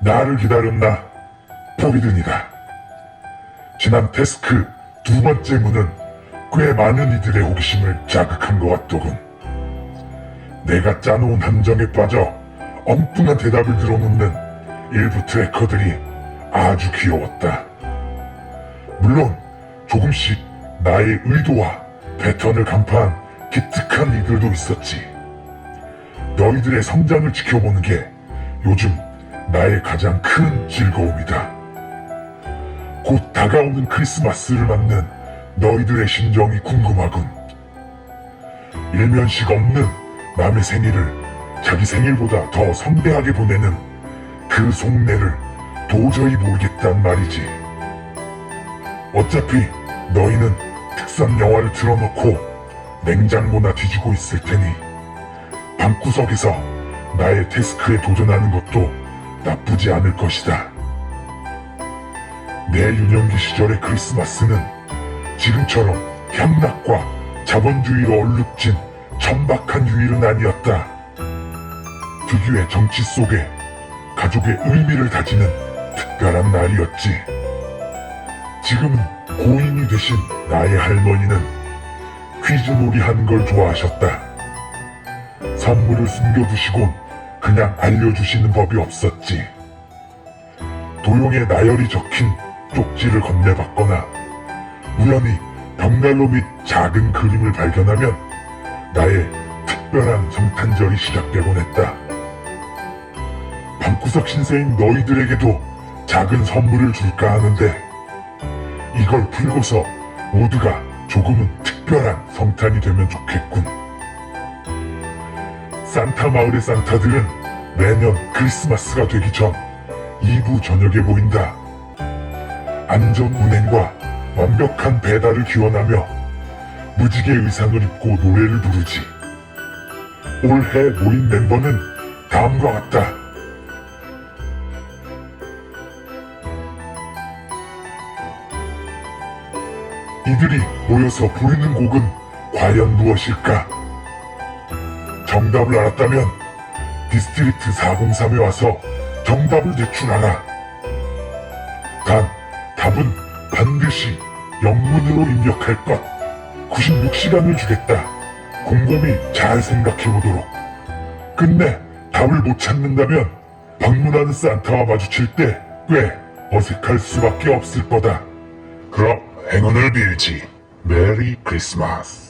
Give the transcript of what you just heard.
나를 기다렸나? 보이든이다. 지난 데스크 두 번째 문은 꽤 많은 이들의 호기심을 자극한 것 같더군. 내가 짜놓은 함정에 빠져 엉뚱한 대답을 들어놓는 일부 트래커들이 아주 귀여웠다. 물론 조금씩 나의 의도와 패턴을 간파한 기특한 이들도 있었지. 너희들의 성장을 지켜보는 게 요즘 나의 가장 큰 즐거움이다. 곧 다가오는 크리스마스를 맞는 너희들의 심정이 궁금하군. 일면식 없는 남의 생일을 자기 생일보다 더 성대하게 보내는 그 속내를 도저히 모르겠단 말이지. 어차피 너희는 특선 영화를 틀어놓고 냉장고나 뒤지고 있을 테니 방구석에서 나의 태스크에 도전하는 것도 나쁘지 않을 것이다. 내 유년기 시절의 크리스마스는 지금처럼 향락과 자본주의로 얼룩진 천박한 유일은 아니었다. 특유의 정치 속에 가족의 의미를 다지는 특별한 날이었지. 지금은 고인이 되신 나의 할머니는 퀴즈놀이 하는 걸 좋아하셨다. 선물을 숨겨두시곤 그냥 알려주시는 법이 없었지. 도용에 나열이 적힌 쪽지를 건네받거나 우연히 벽난로 및 작은 그림을 발견하면 나의 특별한 성탄절이 시작되곤 했다. 방구석 신세인 너희들에게도 작은 선물을 줄까 하는데 이걸 풀고서 모두가 조금은 특별한 성탄이 되면 좋겠군. 산타 마을의 산타들은 매년 크리스마스가 되기 전 2부 저녁에 모인다. 안전 운행과 완벽한 배달을 기원하며 무지개 의상을 입고 노래를 부르지. 올해 모인 멤버는 다음과 같다. 이들이 모여서 부르는 곡은 과연 무엇일까? 정답을 알았다면 디스트리트 403에 와서 정답을 제출하라. 단, 답은 반드시 영문으로 입력할 것. 96시간을 주겠다. 곰곰이 잘 생각해보도록. 끝내 답을 못 찾는다면 방문하는 산타와 마주칠 때 꽤 어색할 수밖에 없을 거다. 그럼 행운을 빌지. 메리 크리스마스.